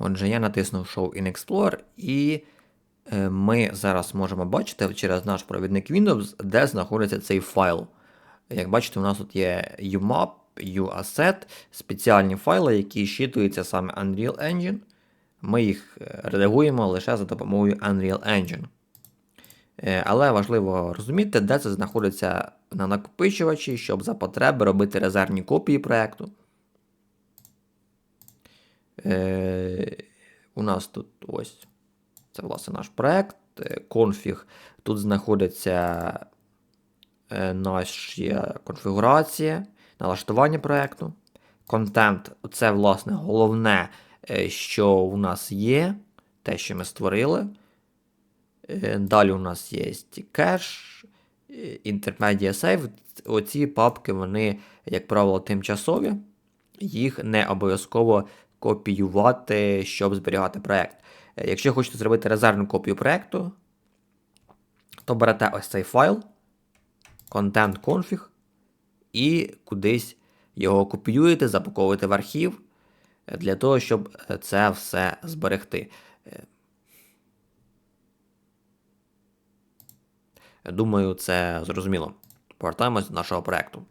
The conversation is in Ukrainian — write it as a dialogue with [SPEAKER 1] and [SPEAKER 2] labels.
[SPEAKER 1] Отже, я натиснув Show in Explorer, і е, ми зараз можемо бачити через наш провідник Windows, де знаходиться цей файл. Як бачите, у нас тут є UMAP, UAsset, спеціальні файли, які щитуються саме Unreal Engine. Ми їх е, редагуємо лише за допомогою Unreal Engine. Е, Але важливо розуміти, де це знаходиться на накопичувачі, щоб за потреби робити резервні копії проєкту. Е, у нас тут ось це власне наш проект. е, Конфіг. Тут знаходиться е, наша конфігурація, налаштування проекту. Контент це, власне, головне, е, що у нас є, те, що ми створили. Далі у нас є кеш, Intermedia Save. Оці папки, вони, як правило, тимчасові. Їх не обов'язково копіювати, щоб зберігати проект. Е, Якщо хочете зробити резервну копію проекту, то берете ось цей файл, content config, і кудись його копіюєте, запаковуєте в архів е, для того, щоб е, це все зберегти. Думаю, це зрозуміло. Повертаємось до нашого проекту.